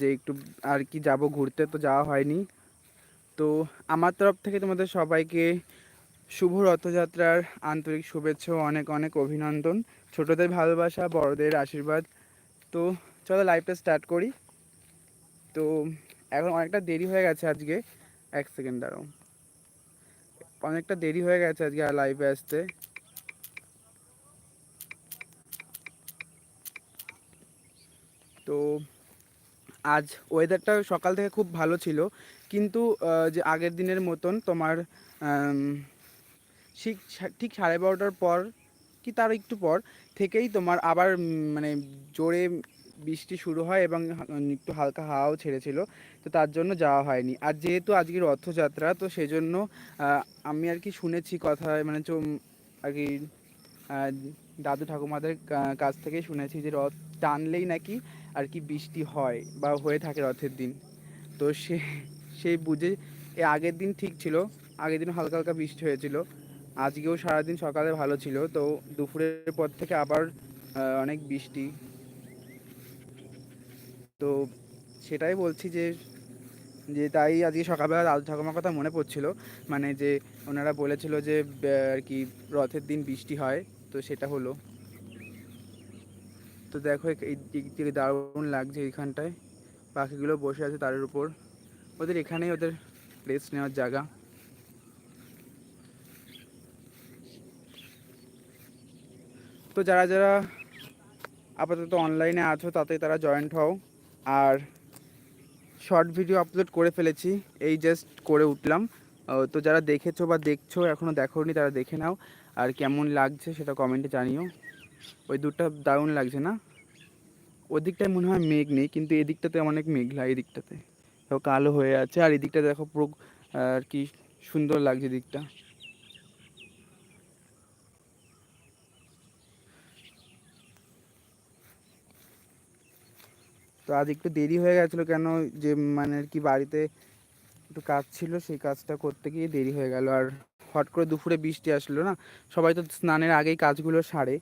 যে একটু আর কি যাব ঘুরতে তো যাওয়া হয়নি। তো আমার তরফ থেকে তোমাদের সবাইকে শুভ রথযাত্রার আন্তরিক শুভেচ্ছা অনেক অনেক অভিনন্দন। ছোটদের ভালোবাসা, বড়দের আশীর্বাদ। তো চলো লাইভটা স্টার্ট করি। তো এখন অনেকটা দেরি হয়ে গেছে আজকে। এক সেকেন্ড দাঁড়াও। অনেকটা দেরি হয়ে গেছে আজকে আর লাইভে আসতে। তো আজ ওয়েদারটা সকাল থেকে খুব ভালো ছিল। কিন্তু যে আগের দিনের মতন তোমার ঠিক ঠিক সাড়ে বারোটার পর কি তার একটু পর থেকেই তোমার আবার মানে জোরে বৃষ্টি শুরু হয় এবং একটু হালকা হাওয়াও ছেড়েছিল। তো তার জন্য যাওয়া হয়নি। আর যেহেতু আজকে রথযাত্রা, তো সেজন্য আমি আর কি শুনেছি কথা মানে আর কি দাদু ঠাকুমাদের কাছ থেকেই শুনেছি যে রথ টানলেই নাকি আর কি বৃষ্টি হয় বা হয়ে থাকে রথের দিন। তো সে সেই বুঝে, এ আগের দিন ঠিক ছিল, আগের দিন হালকা হালকা বৃষ্টি হয়েছিল। আজকেও সারাদিন সকালে ভালো ছিল, তো দুপুরের পর থেকে আবার অনেক বৃষ্টি। তো সেটাই বলছি যে যে তাই আজকে সকালবেলা দাদু ঠাকুমার কথা মনে পড়ছিল মানে যে ওনারা বলেছিল যে আর কি রথের দিন বৃষ্টি হয়, তো সেটা হলো। তো দেখো এই দিক থেকে দারুণ লাগছে এইখানটায়। পাখিগুলো বসে আছে তারের উপর। ওদের এখানেই ওদের রেস্ট নেওয়ার জায়গা। তো যারা যারা আপাতত অনলাইনে আছো তাতে তারা জয়েন্ট হও। আর শর্ট ভিডিও আপলোড করে ফেলেছি। এই জাস্ট করে উঠলাম। তো যারা দেখেছ বা দেখছ এখনও দেখোনি, তারা দেখে নাও। আর কেমন লাগছে সেটা কমেন্টে জানিও। ওই দুটো দারুণ লাগছে না? ওদিকটায় মনে হয় মেঘ নেই, কিন্তু এদিকটাতে অনেক মেঘলা এই দিকটাতে। দেখো কালো হয়ে আছে, আর এদিকটা দেখো পুরো, আর কি সুন্দর লাগছে দিকটা। তো আজ একটু দেরি হয়ে গেছিল কেন, যে মানে আর কি বাড়িতে একটু কাজ ছিল, সেই কাজটা করতে গিয়ে দেরি হয়ে গেল। আর হট করে দুপুরে বৃষ্টি আসলো না, সবাই তো স্নানের আগেই কাজগুলো সারে।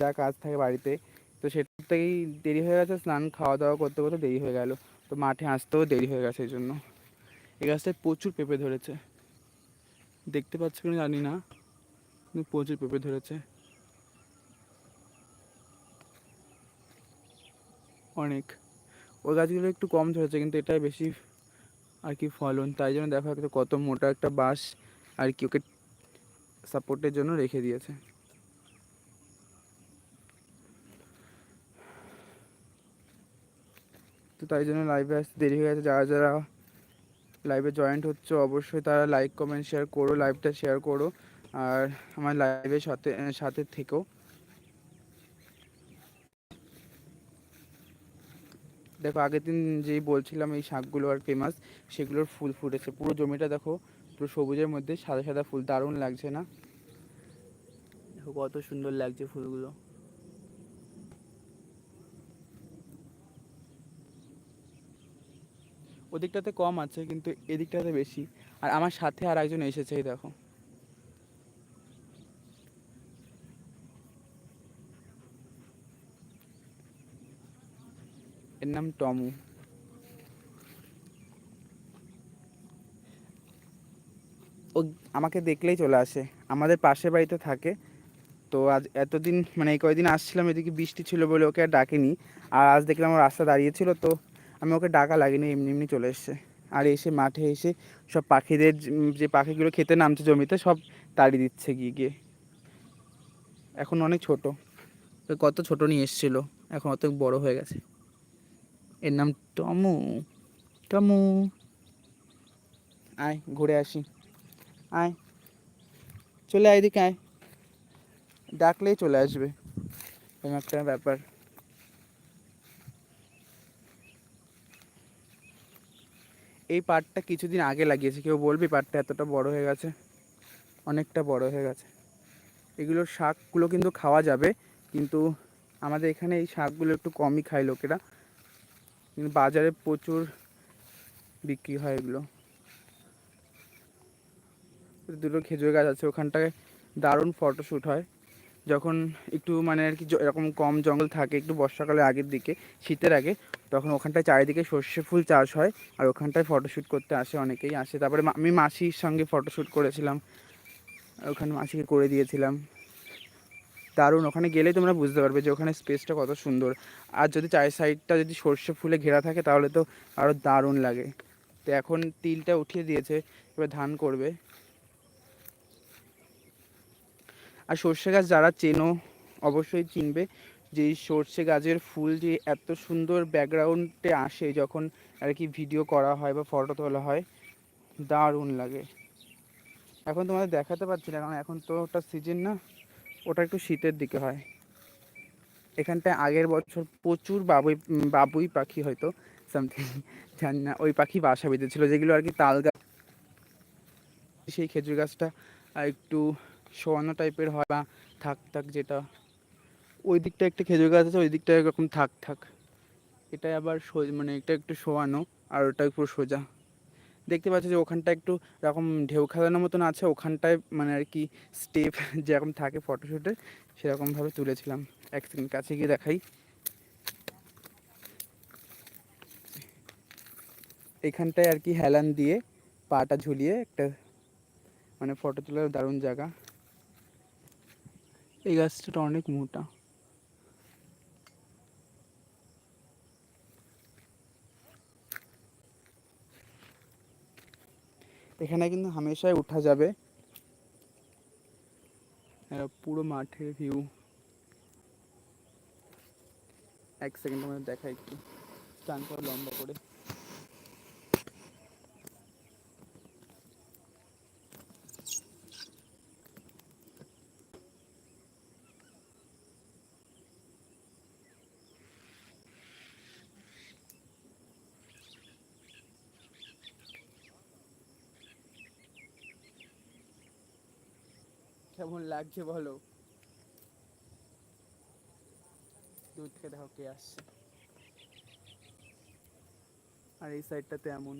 যা কাজ থাকে বাড়িতে। তো সেটার থেকেই দেরি হয়ে গেছে, স্নান খাওয়া দাওয়া করতে করতে দেরি হয়ে গেল। তো মাঠে আসতেও দেরি হয়ে গেছে এই জন্য। এই গাছটায় প্রচুর পেঁপে ধরেছে। দেখতে পাচ্ছ কিনা জানি না, কিন্তু প্রচুর পেঁপে ধরেছে। অনেক। ওই গাছগুলো একটু কম ধরেছে, কিন্তু এটাই বেশি আর কি ফলন। তাই জন্য দেখা কত মোটা একটা বাঁশ আর কি ওকে সাপোর্টের জন্য রেখে দিয়েছে। তো তাই জন্য লাইভে আসতে দেরি হয়ে গেছে। যারা যারা লাইভে জয়েন্ট হচ্ছে, অবশ্যই তারা লাইক কমেন্ট শেয়ার করো লাইভটা শেয়ার করো। আর আমার লাইভের সাথে সাথে থেকেও দেখো, আগের দিন যেই বলছিলাম, এই শাকগুলো আর ফেমাস সেগুলোর ফুল ফুটেছে। পুরো জমিটা দেখো, পুরো সবুজের মধ্যে, সাদা সাদা ফুল, দারুণ লাগছে না? দেখো, কত সুন্দর লাগছে ফুলগুলো। ওদিকটাতে কম আছে, কিন্তু এদিকটাতে বেশি। আর আমার সাথে আর একজন এসেছে, এই দেখো। এর নাম টমু। ও আমাকে দেখলেই চলে আসে। আমাদের পাশের বাড়িতে থাকে। তো আজ এতদিন মানে এই কয়দিন আসছিলাম, এদিকে বৃষ্টি ছিল বলে ওকে আর ডাকিনি। আর আজ দেখলাম আমার রাস্তা দাঁড়িয়েছিল তো আমি ওকে ডাকা লাগিনি, এমনি এমনি চলে এসছে। আর এসে মাঠে এসে সব পাখিদের যে- পাখিগুলো খেতে নামছে জমিতে, সব তাড়ি দিচ্ছে গিয়ে গিয়ে। এখন অনেক ছোট। কত ছোট নিয়ে এসেছিল, এখন অত বড় হয়ে গেছে। এর নাম টমু। টমু। আয়, ঘুরে আসি। আয়। চলে আয় এদিকে, আয়। ডাকলেই চলে আসবে। এরকম একটা ব্যাপার। এই পাটটা কিছুদিন আগে লাগিয়েছে। কেউ বলবি পাটটা এতটা বড় হয়ে গেছে। অনেকটা বড় হয়ে গেছে। এগুলোর শাকগুলো কিন্তু খাওয়া যাবে, কিন্তু আমাদের এখানে এই শাকগুলো একটু কমই খায় লোকেরা। কিন্তু বাজারে প্রচুর বিক্রি হয় এগুলো। দুটো খেজুর গাছ আছে, ওখানটায় দারুণ ফটোশ্যুট হয়। যখন একটু মানে আর কি এরকম কম জঙ্গল থাকে, একটু বর্ষাকালের আগের দিকে, শীতের আগে, তখন ওখানটায় চারিদিকে সর্ষে ফুল চাষ হয় আর ওখানটায় ফটোশ্যুট করতে আসে অনেকেই আসে। তারপরে আমি মাসির সঙ্গে ফটোশ্যুট করেছিলাম। ওখানে মাসিকে করে দিয়েছিলাম। দারুণ, ওখানে গেলেই তোমরা বুঝতে পারবে যে ওখানে স্পেসটা কত সুন্দর। আর যদি চারি সাইডটা যদি সর্ষে ফুলে ঘেরা থাকে তাহলে তো আরও দারুণ লাগে। তো এখন তিলটা উঠিয়ে দিয়েছে, এবার ধান করবে। আর সর্ষে গাছ যারা চেনো, অবশ্যই চিনবে যে সর্ষে গাছের ফুল যে এত সুন্দর ব্যাকগ্রাউন্ডে আসে যখন আর কি ভিডিও করা হয় বা ফটো তোলা হয়, দারুণ লাগে। এখন তোমাদের দেখাতে পারছি না, কারণ এখন তো ওটা সিজন না, ওটা একটু শীতের দিকে হয়। এখানটায় আগের বছর প্রচুর বাবুই বাবুই পাখি হয়তো সামথিং জানি না, ওই পাখি বাসা বেঁধেছিল, যেগুলো আর কি তাল গাছ, সেই খেজুর গাছটা একটু শোয়ানো টাইপের হয় বা থাক থাক যেটা। ওই দিকটা একটা খেজুর গাছ আছে, ওই দিকটা এরকম থাক থাক। এটা আবার মানে এটা একটু শোয়ানো আর ওটা পুরো সোজা। দেখতে পাচ্ছ যে ওখানটা একটু এরকম ঢেউ খেলানোর মতন আছে, ওখানটায় মানে আর কি স্টেপ যেরকম থাকে ফটোশ্যুটে সেরকমভাবে তুলেছিলাম। এক সেকেন্ড কাছে গিয়ে দেখাই। এখানটায় আর কি হেলান দিয়ে পাটা ঝুলিয়ে একটা মানে ফটো তোলার দারুণ জায়গা। এই গাছটা অনেক মোটা। এখানে কিন্তু হামেশাই উঠা যাবে। পুরো মাঠের ভিউ এক সেকেন্ড আমাদের দেখাই একটু। স্টান করে লম্বা করে। কেমন লাগছে বলো? দূর থেকে দেখো কে আসছে। আর এই সাইডটাতে এমন।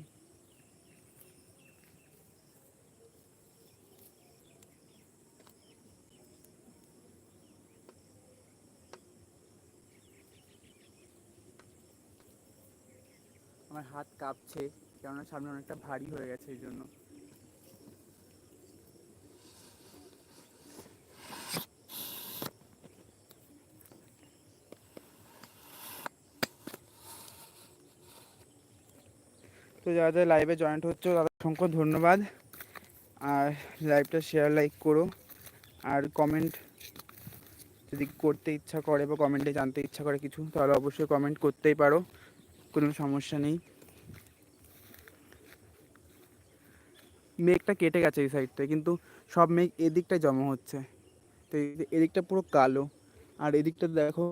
আমার হাত কাঁপছে, কেননা সামনে অনেকটা ভারী হয়ে গেছে এই জন্য। তো যারা যারা লাইভে জয়েন্ট হচ্ছে, তাদের অসংখ্য ধন্যবাদ। আর লাইভটা শেয়ার লাইক করো। আর কমেন্ট যদি করতে ইচ্ছা করে বা কমেন্টে জানতে ইচ্ছা করে কিছু, তাহলে অবশ্যই কমেন্ট করতেই পারো। কোনো সমস্যা নেই। মেঘটা কেটে গেছে এই সাইডটায় কিন্তু সব মেঘ এদিকটায় জমা হচ্ছে। তো এদিকটা পুরো কালো। আর এদিকটা দেখো,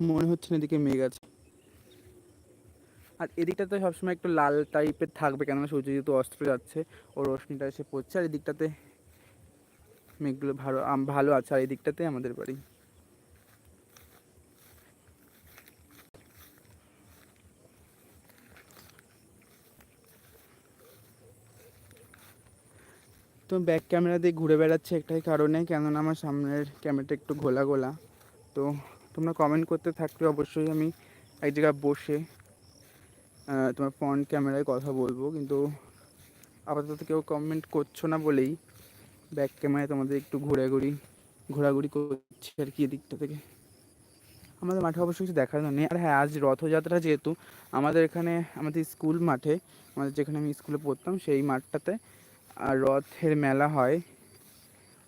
মনে হচ্ছে না এদিকে মেঘ আছে। আর এদিকটাতে সবসময় একটু লাল টাইপের থাকবে, কেননা সূর্য যেহেতু অস্ত্র যাচ্ছে, ও রশ্মিটা এসে পড়ছে, আর এদিকটাতে মেঘগুলো ভালো ভালো আছে, আর এদিকটাতে আমাদের বাড়ি। তো ব্যাক ক্যামেরা দিয়ে ঘুরে বেড়াচ্ছে একটাই কারণে, কেননা আমার সামনের ক্যামেরাটা একটু ঘোলা গোলা তো তোমরা কমেন্ট করতে থাকলে অবশ্যই আমি এক জায়গায় বসে তোমার ফ্রন্ট ক্যামেরায় কথা বলব, কিন্তু আপাতত কেউ কমেন্ট করছ না বলেই ব্যাক ক্যামেরায় তোমাদের একটু ঘোরাঘুরি ঘোরাঘুরি করছি আর কি এদিকটা থেকে। আমাদের মাঠে অবশ্য কিছু দেখার নেই। আর হ্যাঁ আজ রথযাত্রা যেহেতু, আমাদের এখানে, আমাদের স্কুল মাঠে, আমাদের যেখানে আমি স্কুলে পড়তাম সেই মাঠটাতে, আর রথের মেলা হয়।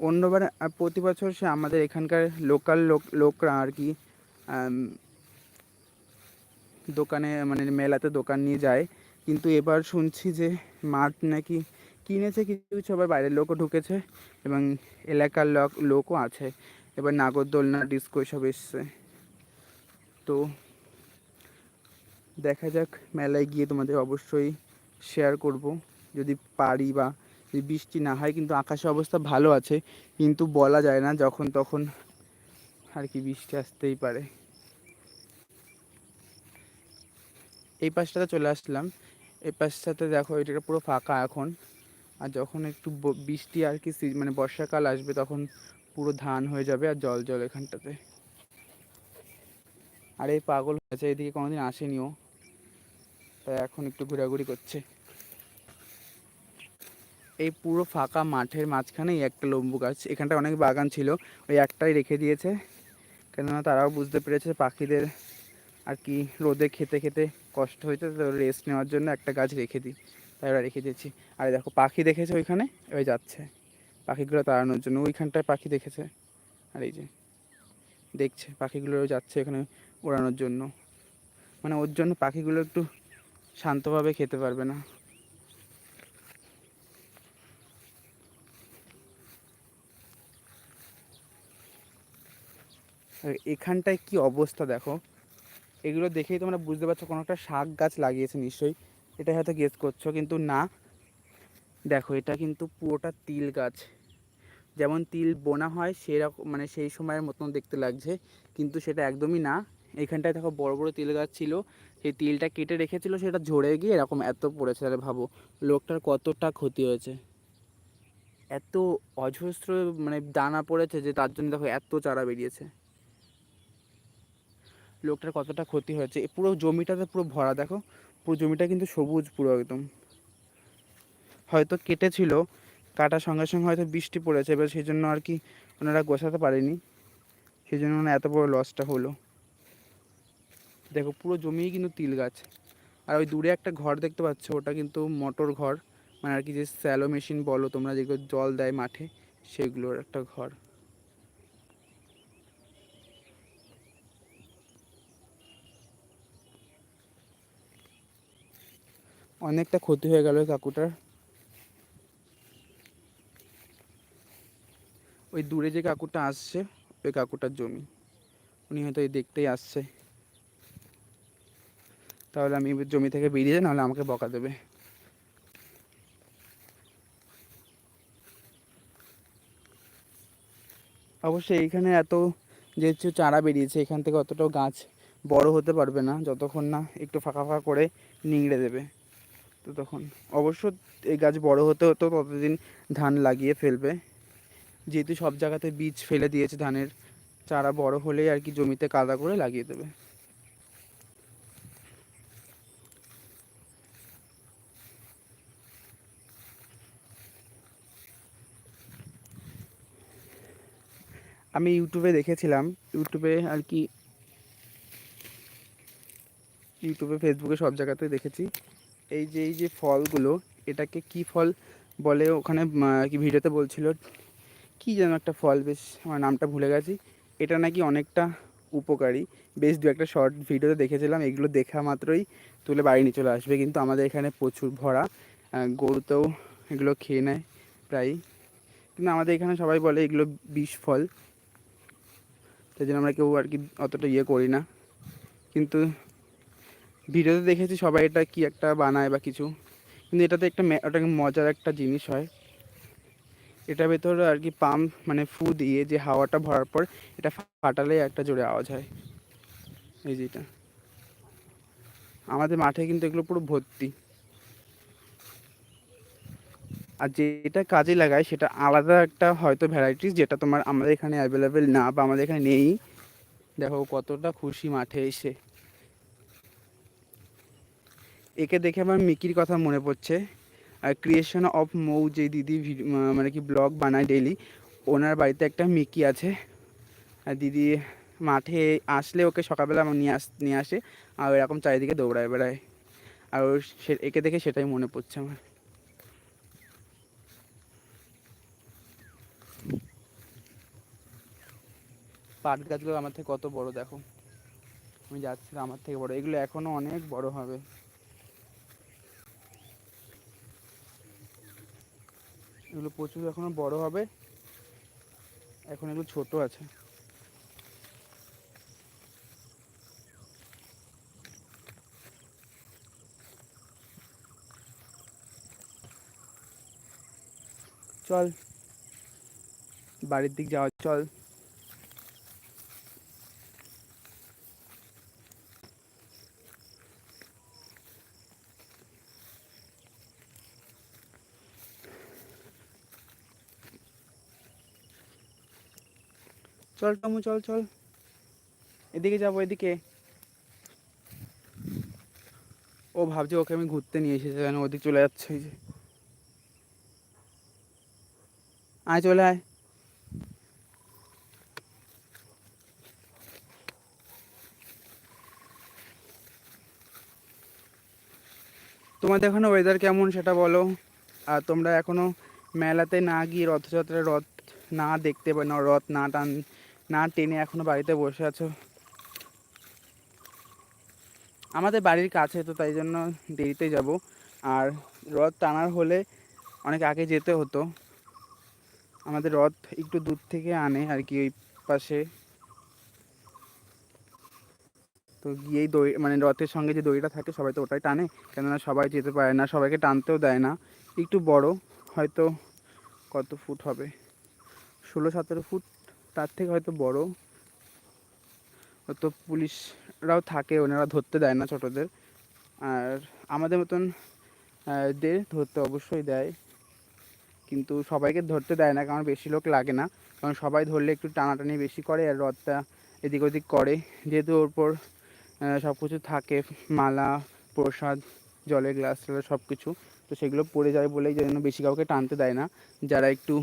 অন্যবার প্রতি বছর সে আমাদের এখানকার লোকাল লোক, লোকরা আর কি দোকানে মানে মেলাতে দোকান নিয়ে যায়। কিন্তু এবার শুনছি যে মাঠ নাকি কিনেছে কিছু কিছু আবার বাইরের লোকও ঢুকেছে এবং এলাকার লোক, লোকও আছে। এবার নাগরদোলনা, ডিস্কো এসব এসছে। তো দেখা যাক, মেলায় গিয়ে তোমাদের অবশ্যই শেয়ার করব। যদি পারি বা যদি বৃষ্টি না হয়, কিন্তু আকাশের অবস্থা ভালো আছে। কিন্তু বলা যায় না, যখন তখন আর কি বৃষ্টি আসতেই পারে। এই পাশটাতে চলে আসলাম। এই পাশটাতে দেখো এটা পুরো ফাঁকা এখন। আর যখন একটু বৃষ্টি আর কি মানে বর্ষাকাল আসবে তখন পুরো ধান হয়ে যাবে আর জল জল এখানটাতে। আর এই পাগল হয়েছে এদিকে কোনোদিন আসেনিও। তাই এখন একটু ঘোরাঘুরি করছে। এই পুরো ফাঁকা মাঠের মাঝখানেই একটা লম্বু গাছ। এখানটা অনেক বাগান ছিল। ওই একটাই রেখে দিয়েছে। কেননা তারাও বুঝতে পেরেছে পাখিদের আর কি রোদে খেতে খেতে কষ্ট হয়েছে, তো রেস্ট নেওয়ার জন্য একটা গাছ রেখে দিই। তাই ওরা রেখে দিয়েছি। আর দেখো, পাখি দেখেছে ওইখানে? ওই যাচ্ছে। পাখিগুলো তাড়ানোর জন্য। ওইখানটায় পাখি দেখেছে। আর এই যে, দেখছে, পাখিগুলো যাচ্ছে এখানে ওড়ানোর জন্য। মানে ওর জন্য পাখিগুলো একটু শান্তভাবে খেতে পারবে না। এখানটায় কি অবস্থা দেখো? এগুলো দেখেই তোমরা বুঝতে পারছ কোনো একটা শাক গাছ লাগিয়েছে, নিশ্চয়ই। এটা হয়তো গেস করছ, কিন্তু না। দেখো, এটা কিন্তু পুরোটা তিল গাছ। যেমন তিল বোনা হয় সেরকম মানে সেই সময়ের মতন দেখতে লাগছে, কিন্তু সেটা একদমই না। এখানটায় দেখো বড় বড় তিল গাছ ছিল, সেই তিলটা কেটে রেখেছিল, সেটা ঝরে গিয়ে এরকম এত পড়েছে। তাহলে ভাবো, লোকটার কতটা ক্ষতি হয়েছে। এত অজস্র মানে দানা পড়েছে যে তার জন্য দেখো এত চারা বেরিয়েছে। লোকটার কতটা ক্ষতি হয়েছে? পুরো জমিটাতে পুরো ভরা, দেখো? পুরো জমিটা কিন্তু সবুজ পুরো একদম। হয়তো কেটেছিল, কাটার সঙ্গে সঙ্গে হয়তো বৃষ্টি পড়েছে, এবার সেই জন্য আর কি ওনারা গোছাতে পারেনি। সেই জন্য ওনার এত বড় লসটা হলো। দেখো, পুরো জমিই কিন্তু তিল গাছ। আর ওই দূরে একটা ঘর দেখতে পাচ্ছ, ওটা কিন্তু মোটর ঘর। মানে আর কি যে স্যালো মেশিন বলো তোমরা, যেগুলো জল দেয় মাঠে, সেগুলোর একটা ঘর। অনেকটা ক্ষতি হয়ে গেল কাকুটার। ওই দূরে যে কাকুটা আসছে, ওই কাকুটার জমি। উনি হয়তো এই দেখতেই আসছে। তাহলে আমি জমি থেকে বেরিয়ে যাই, নাহলে আমাকে বকা দেবে। অবশ্যই এইখানে এত যেহেতু চারা বেরিয়েছে, এখান থেকে অতটাও গাছ বড় হতে পারবে না, যতক্ষণ না একটু ফাঁকা ফাঁকা করে নিংড়ে দেবে। তো তখন। অবশ্য এই গাছ বড় হতে হতো, ততদিন ধান লাগিয়ে ফেলবে। যেহেতু সব জায়গাতে বীজ ফেলে দিয়েছে ধানের, চারা বড় হলেই আর কি জমিতে কাদা করে লাগিয়ে দেবে। আমি ইউটিউবে দেখেছিলাম, ইউটিউবে আর কি, ইউটিউবে, ফেসবুকে সব জায়গাতে দেখেছি। এই যে এই যে ফলগুলো, এটাকে কি ফল বলে? ওখানে কি ভিডিওতে বলছিল, কি যেন একটা ফল, বেশ আমার নামটা ভুলে গেছি। এটা নাকি অনেকটা উপকারী। বেশ দু একটা শর্ট ভিডিওতে দেখেছিলাম, এগুলো দেখা মাত্রই তুলে বাড়ি নিয়ে চলে আসবে। কিন্তু আমাদের এখানে প্রচুর ভরা গরুতেও এগুলো খেয়ে নেয় প্রায় কিন্তু আমাদের এখানে সবাই বলে এগুলো বিষ ফল। তাই জন্য আমরা কেউ আর কি অতটা ইয়ে করি না। কিন্তু ভিডিওতে দেখেছি সবাই এটা কি একটা বানায় বা কিছু। কিন্তু এটাতে একটা ওটা মজার একটা জিনিস হয়। এটা ভেতরে আর কি পাম্প মানে ফু দিয়ে যে হাওয়াটা ভরার পর এটা ফাটালে একটা জোরে আওয়াজ হয়। এই যেটা আমাদের মাঠে কিন্তু এগুলো পুরো ভর্তি। আর যেটা কাজে লাগায় সেটা আলাদা একটা হয়তো ভ্যারাইটিস যেটা তোমার আমাদের এখানে অ্যাভেলেবেল না বা আমাদের এখানে নেই। দেখো কতটা খুশি মাঠে এসে। একে দেখে আমার মিকির কথা মনে পড়ছে। আর ক্রিয়েশন অফ মৌ যে দিদি মানে কি ব্লগ বানায় ডেইলি ওনার বাড়িতে একটা মিকি আছে। আর দিদি মাঠে আসলে ওকে সকালবেলা আমার নিয়ে আস নিয়ে আসে, আর এরকম চারিদিকে দৌড়ায় বেড়ায়। আর সে একে দেখে সেটাই মনে পড়ছে আমার। পাট গাছগুলো আমার থেকে কত বড় দেখো। আমি যাচ্ছি আমার থেকে বড়। এগুলো এখনও অনেক বড় হবে। এগুলো প্রচুর এখনও বড় হবে। এখন এগুলো ছোট আছে। চল বাড়ির দিক যাওয়া চল। চল টমু, চল চল। এদিকে যাব, এদিকে। ও ভাবছে ওকে আমি ঘুরতে নিয়ে এসেছি কেন ওদিক চলে যাচ্ছে যে। আয়, চলে আয়। তোমাদের এখানে ওয়েদার কেমন সেটা বলো। আর তোমরা এখনও মেলাতে না গিয়ে রথযাত্রায় রথ না দেখতে না রথ না টান না, টেনে এখনও বাড়িতে বসে আছো। আমাদের বাড়ির কাছে, তো তাই জন্য দেরিতে যাব। আর রথ টানার হলে অনেক আগে যেতে হতো। আমাদের রথ একটু দূর থেকে আনে আর কি, ওই পাশে। তো গিয়েই দড়ি মানে রথের সঙ্গে যে দড়িটা থাকে, সবাই তো ওটাই টানে। কেননা সবাই যেতে পারে না, সবাইকে টানতেও দেয় না। একটু বড়, হয়তো কত ফুট হবে? ষোলো, সতেরো ফুট তার থেকে হয়তো বড়। তো পুলিশরাও থাকে, ওনারা ধরতে দেয় না ছোটোদের। আর আমাদের মতন দের ধরতে অবশ্যই দেয়। কিন্তু সবাইকে ধরতে দেয় না, কারণ বেশি লোক লাগে না। কারণ সবাই ধরলে একটু টানাটানি বেশি করে আর রথটা এদিক ওদিক করে। যেহেতু ওর উপর সব কিছু থাকে, মালা, প্রসাদ, জলের গ্লাস সব কিছু তো সেগুলো পড়ে যায় বলেই যেন বেশি কাউকে টানতে দেয় না। যারা একটু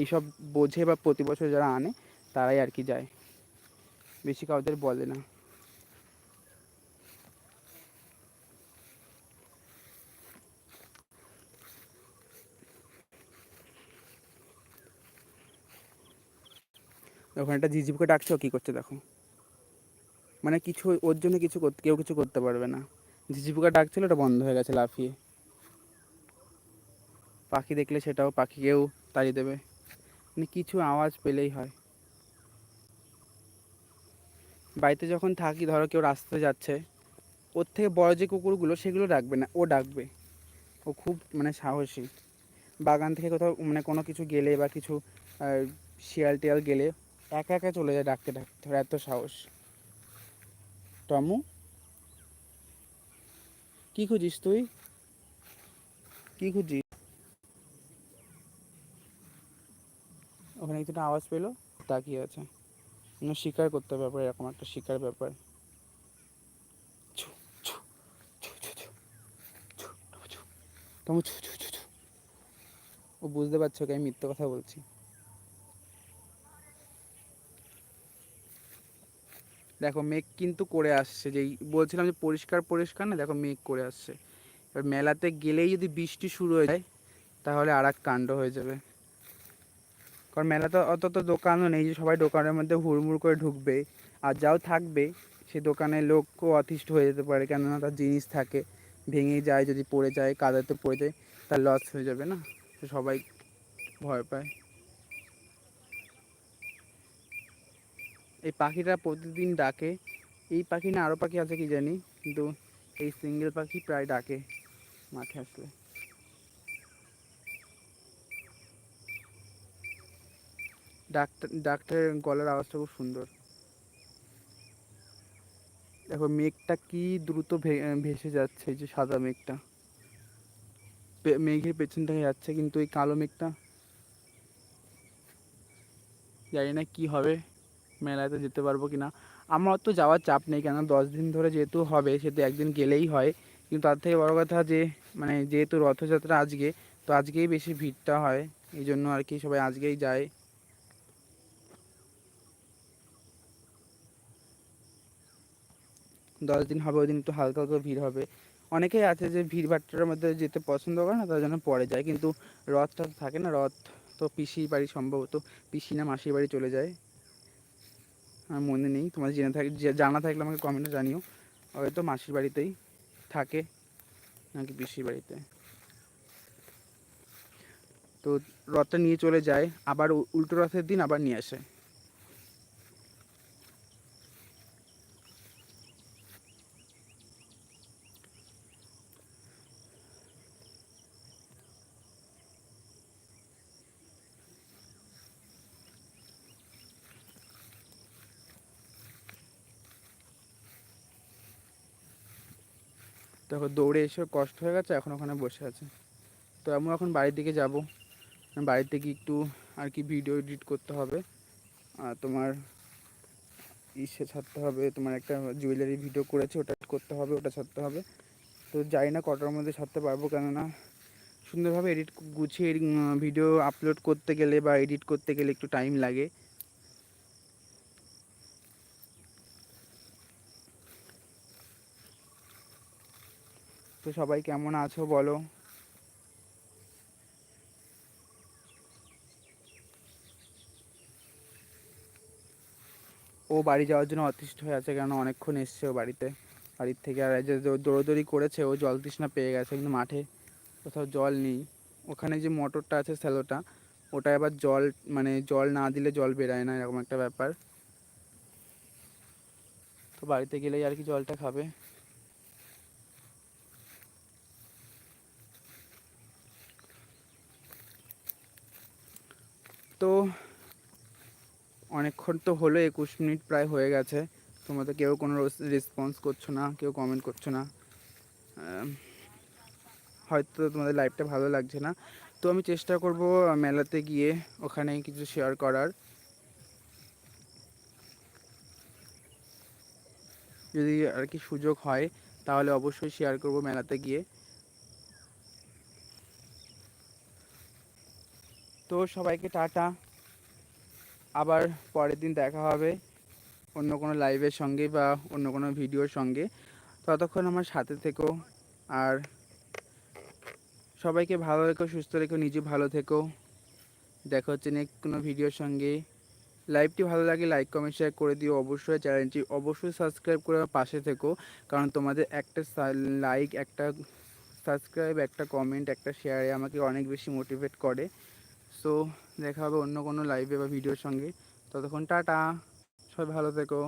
এইসব বোঝে বা প্রতি বছর যারা আনে তারাই আর কি যায়। বেশি কাউদের বলে না। ওখানে একটা ঝিঝিপকে ডাকছে কী করছে দেখো। মানে কিছু, ওর জন্য কিছু কেউ কিছু করতে পারবে না। ঝিঝিপোকা ডাকছিল, ওটা বন্ধ হয়ে গেছে লাফিয়ে। পাখি দেখলে সেটাও, পাখিকেও তাড়িয়ে দেবে। মানে কিছু আওয়াজ পেলেই হয়। বাড়িতে যখন থাকি, ধরো কেউ রাস্তায় যাচ্ছে, ওর থেকে বড় যে কুকুরগুলো, সেগুলো ডাকবে না, ও ডাকবে। ও খুব মানে সাহসী। বাগান থেকে কোথাও মানে কোনো কিছু গেলে বা কিছু শিয়াল টিয়াল গেলে, একা একা চলে যায় ডাকতে ডাকতে। ওর এত সাহস। টমু, কি খুঁজিস তুই? কি খুঁজিস ওখানে কিছুটা আওয়াজ পেল, তাকিয়ে আছে। শিকার করতে ব্যাপার, এরকম একটা শিকার ব্যাপার। ও বুঝতে পারছ কি আমি মিথ্যে কথা বলছি। দেখো, মেঘ কিন্তু করে আসছে, যেই বলছিলাম যে পরিষ্কার পরিষ্কার না, দেখো মেঘ করে আসছে। এবার মেলাতে গেলেই যদি বৃষ্টি শুরু হয়ে যায়, তাহলে আর এক কাণ্ড হয়ে যাবে। কারণ মেলাতে অত তো দোকানও নেই যে সবাই দোকানের মধ্যে হুড়মুড় করে ঢুকবে। আর যাও থাকবে, সে দোকানে লোকও অতিষ্ঠ হয়ে যেতে পারে, কেননা তার জিনিস থাকে। ভেঙে যায়, যদি পড়ে যায়, কাদাতে পড়ে যায়, তার লস হয়ে যাবে না। তো সবাই ভয় পায়। এই পাখিটা প্রতিদিন ডাকে। এই পাখি না আরও পাখি আছে কি জানি? কিন্তু এই সিঙ্গেল পাখি প্রায় ডাকে মাঠে আসলে। ডাক্তার, ডাক্তারের গলার আওয়াজটা খুব সুন্দর। দেখো, মেঘটা কি দ্রুত ভেসে যাচ্ছে যে সাদা মেঘটা। মেঘের পেছন থেকে যাচ্ছে, কিন্তু এই কালো মেঘটা জানি না কি হবে, মেলাতে যেতে পারব কি না আমার তো যাওয়ার চাপ নেই কেন দশ দিন ধরে যেহেতু হবে, সেহেতু একদিন গেলেই হয়। কিন্তু তার থেকে বড় কথা যে মানে যেহেতু রথযাত্রা আজকে, তো আজকেই বেশি ভিড়টা হয়, এই জন্য আর কি সবাই আজকেই যায়। দশ দিন হবে, ওই দিন একটু হালকা হালকা ভিড় হবে। অনেকেই আছে যে ভিড় ভাট্টার মধ্যে যেতে পছন্দ করে না, তার জন্য পরে যায়। কিন্তু রথটা থাকে না, রথ তো পিসির বাড়ি সম্ভবত, পিসি না মাসির বাড়ি চলে যায়। আমার মনে নেই তোমাদের জেনে থাক জানা থাকলে আমাকে কমেন্টে জানিও। হয়তো মাসির বাড়িতেই থাকে, নাকি পিসির বাড়িতে। তো রথটা নিয়ে চলে যায়, আবার উল্টো রথের দিন আবার নিয়ে আসে। তারপর দৌড়ে এসে কষ্ট হয়ে গেছে, এখন ওখানে বসে আছে। তো আমি এখন বাড়ির দিকে যাব। বাড়িতে গিয়ে একটু আর কি ভিডিও এডিট করতে হবে। আর তোমার ইসে ছাড়তে হবে, তোমার একটা জুয়েলারি ভিডিও করেছে, ওটা করতে হবে, ওটা ছাড়তে হবে। তো জানি না কটার মধ্যে ছাড়তে পারব, কেননা সুন্দরভাবে এডিট গুছিয়ে ভিডিও আপলোড করতে গেলে বা এডিট করতে গেলে একটু টাইম লাগে। সবাই কেমন আছো বলো? ও বাড়ি যাওয়ার জন্য অতিষ্ঠ হয়ে আছে কেন অনেকক্ষণ এসছে ও বাড়িতে। বাড়ির থেকে আর যে দৌড়োদৌড়ি করেছে, ও জল তৃষ্ণা পেয়ে গেছে কিন্তু মাঠে কোথাও জল নেই। ওখানে যে মোটরটা আছে স্যালোটা, ওটা এবার জল মানে জল না দিলে জল বেরায় না, এরকম একটা ব্যাপার। তো বাড়িতে গেলেই আর কি জলটা খাবে। তো অনেকক্ষণ তো হলো, একুশ মিনিট প্রায় হয়ে গেছে। তোমরা তো কেউ কোনো রেসপন্স করছ না, কেউ কমেন্ট করছ না। হয়তো তোমাদের লাইফটা ভালো লাগছে না। তো আমি চেষ্টা করব মেলাতে গিয়ে ওখানে কিছু শেয়ার করার। যদি আর কি সুযোগ হয়, তাহলে অবশ্যই শেয়ার করব মেলাতে গিয়ে। তো সবাইকে টাটা। আবার পরের দিন দেখা হবে অন্য কোনো লাইভের সঙ্গে বা অন্য কোনো ভিডিওর সঙ্গে। ততক্ষণ আমার সাথে থেকো আর সবাইকে ভালো রেখো সুস্থ রেখো নিজে ভালো থেকো। দেখা হচ্ছে নেক্সট কোনো ভিডিওর সঙ্গে। লাইভটি ভালো লাগে লাইক কমেন্ট শেয়ার করে দিও। অবশ্যই চ্যানেলটি অবশ্যই সাবস্ক্রাইব করে পাশে থেকো। কারণ তোমাদের একটা লাইক একটা সাবস্ক্রাইব একটা কমেন্ট একটা শেয়ারে আমাকে অনেক বেশি মোটিভেট করে। সো দেখা হবে অন্য কোনো লাইভে বা ভিডিওর সঙ্গে। ততক্ষণ টাটা সবাই ভালো থেকো।